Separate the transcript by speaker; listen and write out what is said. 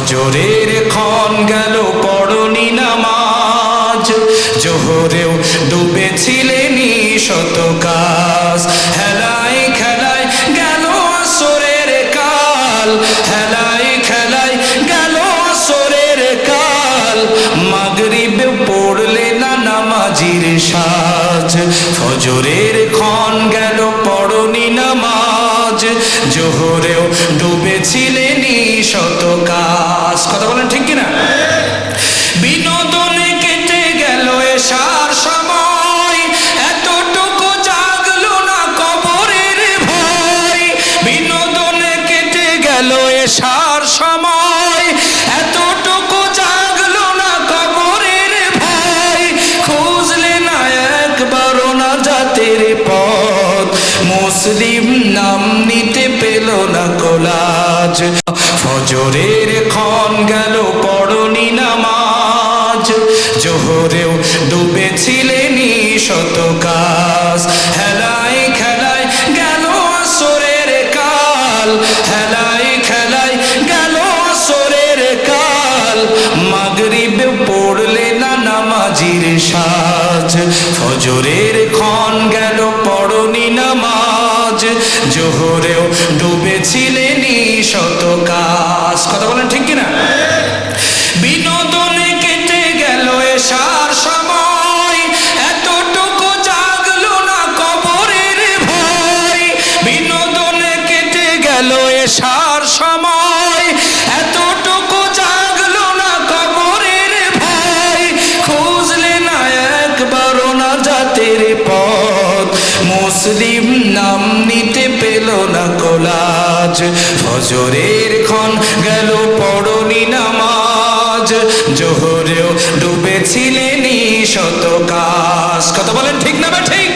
Speaker 1: ফজরের ক্ষণ গেল পড়নি নামাজ। জোহরেও ডুবেছিলেন শত কাজ। হেলায় খেলায় গেল আসরের কাল। হেলায় খেলায় গেল আসরের কাল। মাগরিব পড়লে না নামাজির সাজ। ফজরের ক্ষণ গেল পড়নি নামাজ। জোহরেও ডুবেছিলেন শত কাজ। কথা বলেন ঠিক কিনা? বিনোদনে কেটে গেল এসার সময়। এতটুকু জাগলো না কবরের ভয়। বিনোদনে কেটে গেল এসার সময়। মুসলিম নাম নিতে পেল না কোলাজ। ফজরের ক্ষণ গেল, পড়নি নামাজ। জোহরেও ডুবেছিলেন শত কাজ। হেলায় খেলায় গেল আসরের কাল। হেলায় খেলায় গেল আসরের কাল। মাগরিব পড়লে না নামাজির সাজ। ফজরের ক্ষণ গেল, পড়নি নামাজ। জোহরেও ডুবেছিলেন শত কাজ। কথা বলেন ঠিক কিনা? বিনোদনে কেটে গেল এসার সময়। এতটুকু জাগলো না কবরের ভয়। বিনোদনে কেটে মুসলিম নাম নিতে পেল না কোলাজ। ফজরের ক্ষণ গেল পড়নি নামাজ। জোহরেও ডুবেছিলেনি শত কাজ কথা বলেন ঠিক না ঠিক?